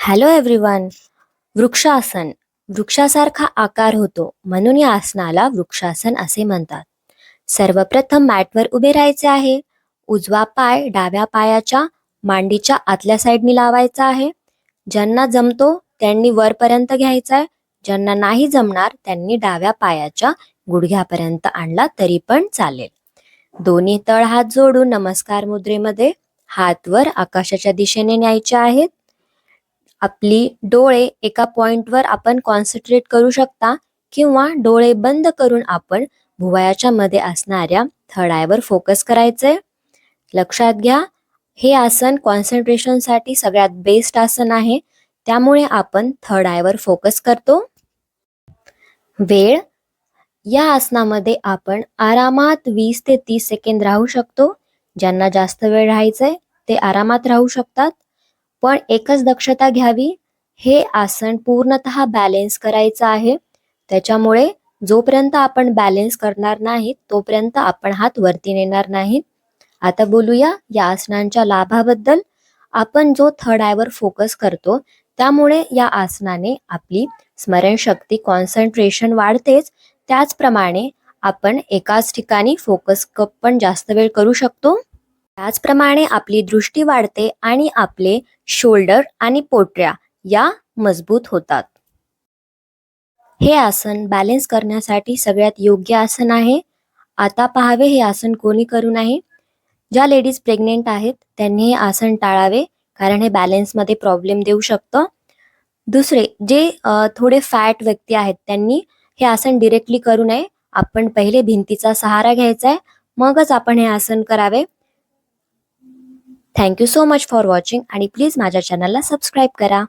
Hello everyone vrikshasana. वृक्षासारखा आकार होतो म्हणून या आसनाला वृक्षासन असे म्हणतात. सर्वप्रथम मॅटवर उभे राहायचे आहे. उजवा पाय डाव्या पायाच्या मांडीच्या आतल्या साईडनी लावायचा आहे. ज्यांना जमतो त्यांनी वरपर्यंत घ्यायचा आहे. ज्यांना नाही जमणार त्यांनी डाव्या पायाच्या गुडघ्यापर्यंत आणला तरी पण चालेल. दोन्ही तळ हात जोडून नमस्कार मुद्रेमध्ये हात वर आकाशाच्या दिशेने न्यायचे आहेत. आपली डोळे एका पॉइंटवर आपण कॉन्सन्ट्रेट करू शकता किंवा डोळे बंद करून आपण भुवयाच्या मध्ये असणाऱ्या थडायवर फोकस करायचंय. लक्षात घ्या हे आसन कॉन्सन्ट्रेशनसाठी सगळ्यात बेस्ट आसन आहे. त्यामुळे आपण थर्ड आयवर फोकस करतो. वेळ या आसनामध्ये आपण आरामात वीस ते तीस सेकंद राहू शकतो. ज्यांना जास्त वेळ राहायचंय ते आरामात राहू शकतात. पण एकच दक्षता घ्यावी हे आसन पूर्णतः बॅलेन्स करायचं आहे. त्याच्यामुळे जोपर्यंत आपण बॅलेन्स करणार नाही तोपर्यंत आपण हात वरती नेणार नाहीत आता बोलूया या आसनांच्या लाभाबद्दल. आपण जो थर्ड आयवर फोकस करतो त्यामुळे या आसनाने आपली स्मरणशक्ती कॉन्सन्ट्रेशन वाढतेच. त्याचप्रमाणे आपण एकाच ठिकाणी फोकस कप पण जास्त वेळ करू शकतो. त्याचप्रमाणे आपली दृष्टी वाढते आणि आपले शोल्डर आणि पोटऱ्या या मजबूत होतात. हे आसन बॅलेन्स करण्यासाठी सगळ्यात योग्य आसन आहे. आता पहावे हे आसन कोणी करू नये. ज्या लेडीज प्रेग्नेंट आहेत त्यांनी हे आसन टाळावे कारण हे बॅलेन्समध्ये प्रॉब्लेम देऊ शकतं. दुसरे जे थोडे फॅट व्यक्ती आहेत त्यांनी हे आसन डिरेक्टली करू नये. आपण पहिले भिंतीचा सहारा घ्यायचा आहे मगच आपण हे आसन करावे. Thank you so much for watching आणि प्लीज माझ्या चॅनलला सबस्क्राईब करा.